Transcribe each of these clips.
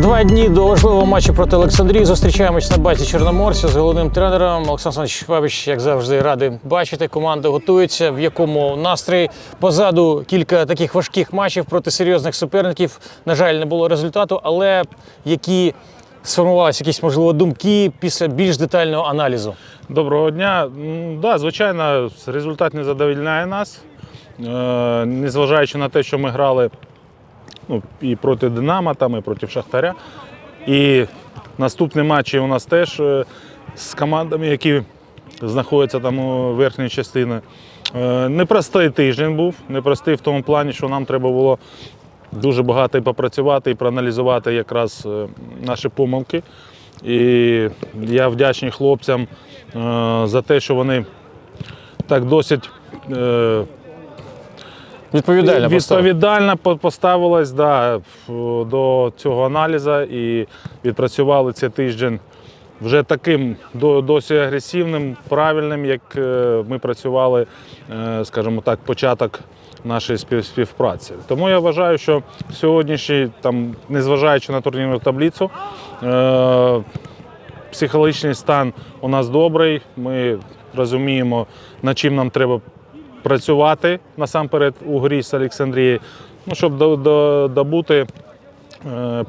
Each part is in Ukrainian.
Два дні до важливого матчу проти Олександрії зустрічаємось на базі Чорноморця з головним тренером Олександр Олександрович Бабич, як завжди, радий бачити. Команда готується. В якому настрої позаду кілька таких важких матчів проти серйозних суперників. На жаль, не було результату, але які сформувалися якісь можливо думки після більш детального аналізу. Доброго дня. Да, звичайно, результат не задовільняє нас. Е, Незважаючи на те, що ми грали ну, і проти Динамо, там, і проти Шахтаря. І наступні матчі у нас теж е, з командами, які знаходяться там у верхній частині. Е, Непростий тиждень був, непростий в тому плані, що нам треба було дуже багато і попрацювати і проаналізувати якраз е, наші помилки. І я вдячний хлопцям за те, що вони так досить е, Відповідально поставив. відповідально по- да, до цього аналізу і відпрацювали цей тиждень вже таким до- досить агресивним, правильним, як е, ми працювали, е, скажімо так, початок нашої спів- співпраці. Тому я вважаю, що сьогоднішній, там, незважаючи на турнірну таблицю, е, психологічний стан у нас добрий. Ми розуміємо, над чим нам треба працювати насамперед у грі з Олександрії, ну, щоб до- до- добути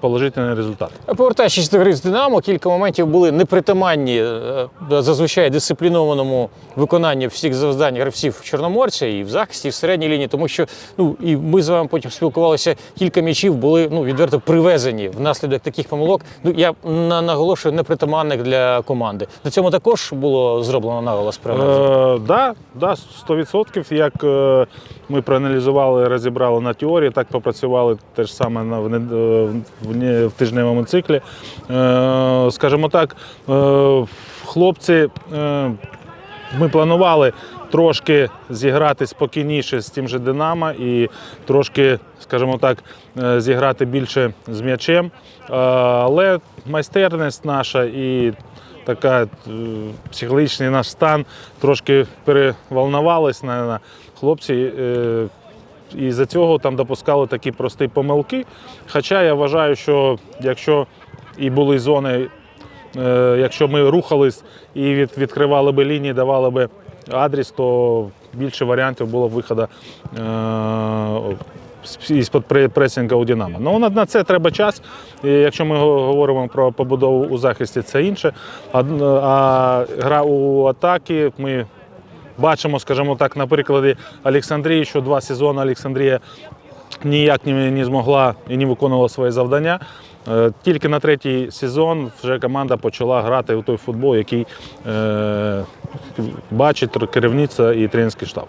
положительний результат. Повертаючись до гри з Динамо, кілька моментів були непритаманні е, зазвичай дисциплінованому виконанню всіх завдань гравців Чорноморця і в захисті, і в середній лінії, тому що ну і ми з вами потім спілкувалися. Кілька м'ячів були ну відверто привезені внаслідок таких помилок. Ну я на- наголошую непритаманних для команди. На цьому також було зроблено наголос. Е, да, да, 100%. Як е, ми проаналізували, розібрали на теорії, так попрацювали те ж саме на, в, тижневому циклі. Е, скажімо так, е, хлопці, е, ми планували трошки зіграти спокійніше з тим же Динамо і трошки, скажімо так, зіграти більше з м'ячем. Але майстерність наша і така психологічний наш стан трошки переволнувались хлопці. І за цього там допускали такі прості помилки. Хоча я вважаю, що якщо і були зони, е, якщо ми рухались і від, відкривали би лінії, давали би адрес, то більше варіантів було б виходу е, з- із-під пре- пресінга у Динамо. Ну, на, на це треба час. І якщо ми говоримо про побудову у захисті, це інше. А, а гра у атаки ми бачимо, скажімо так, на прикладі Олександрії, що два сезони Олександрія ніяк не, змогла і не виконувала свої завдання. Е, Тільки на третій сезон вже команда почала грати у той футбол, який е, бачить керівництво і тренерський штаб.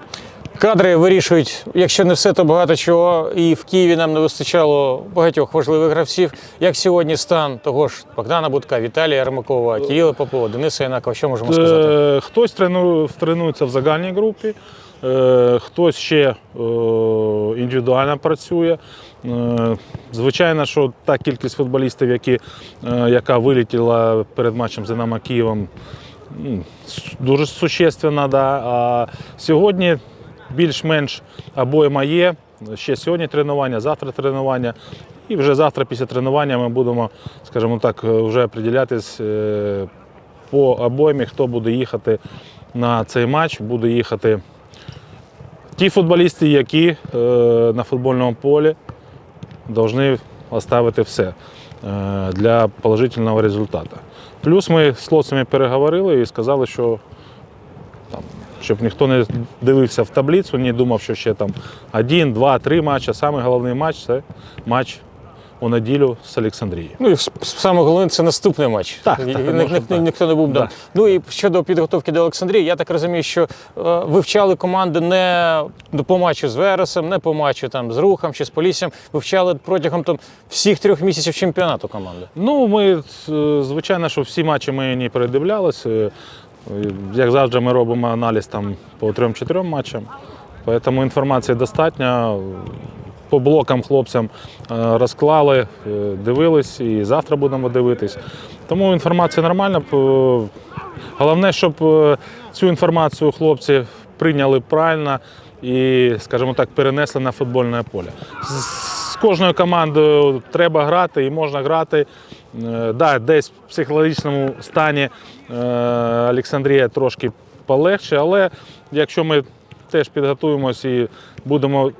Кадри вирішують, якщо не все, то багато чого. І в Києві нам не вистачало багатьох важливих гравців. Як сьогодні стан того ж Богдана Будка, Віталія Армакова, Кирила Попова, Дениса Янакова, що можемо сказати? Е, Хтось трену- тренується в загальній групі, е, хтось ще е, індивідуально працює. Звичайно, що та кількість футболістів, які, яка вилетіла перед матчем з Динамо Києвом, дуже существенна. Да. А сьогодні більш-менш обойма є. Ще сьогодні тренування, завтра тренування. І вже завтра після тренування ми будемо, скажімо так, вже определятись е, по обоймі, хто буде їхати на цей матч, буде їхати ті футболісти, які е, на футбольному полі повинні оставити все е, для положительного результату. Плюс ми з хлопцями переговорили і сказали, що щоб ніхто не дивився в таблицю, не думав, що ще там один, два, три матчі. Саме головний матч це матч у неділю з Олександрією. Ну і саме головне це наступний матч. Так, так, ні- можна ні- ніхто не був Да. Ну і щодо підготовки до Олександрії, я так розумію, що е, вивчали команди не по матчу з Вересом, не по матчу там з Рухом чи з Поліссям. Вивчали протягом там всіх трьох місяців чемпіонату команди. Ну, ми, е, звичайно, що всі матчі ми не передивлялися. Е, Як завжди, ми робимо аналіз там по трьом-чотирьом матчам. Тому інформації достатньо. По блокам хлопцям е, розклали, е, дивились і завтра будемо дивитись. Тому інформація нормальна. Головне, щоб е, цю інформацію хлопці прийняли правильно і, скажімо так, перенесли на футбольне поле. З- кожною командою треба грати і можна грати. Е, Да, десь в психологічному стані е, Олександрія трошки полегше, але якщо ми теж підготуємось і будемо,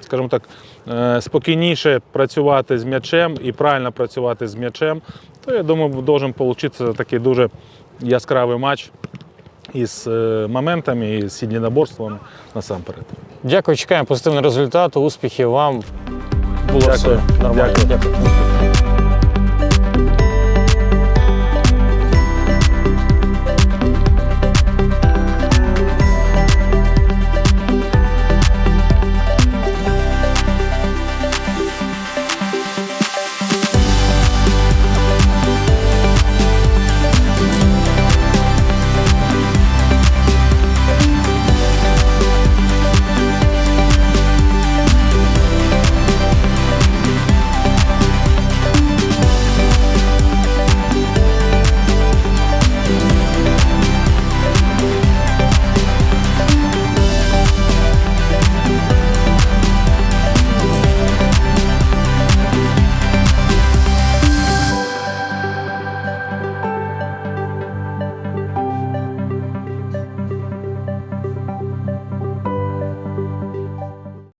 скажімо так, е, спокійніше працювати з м'ячем і правильно працювати з м'ячем, то я думаю, должен получитися такий дуже яскравий матч із е, моментами і з єдиноборствами насамперед. Дякую, чекаємо позитивного результату, успіхів вам. Було Дякую. все нормально. Дякую. Дякую.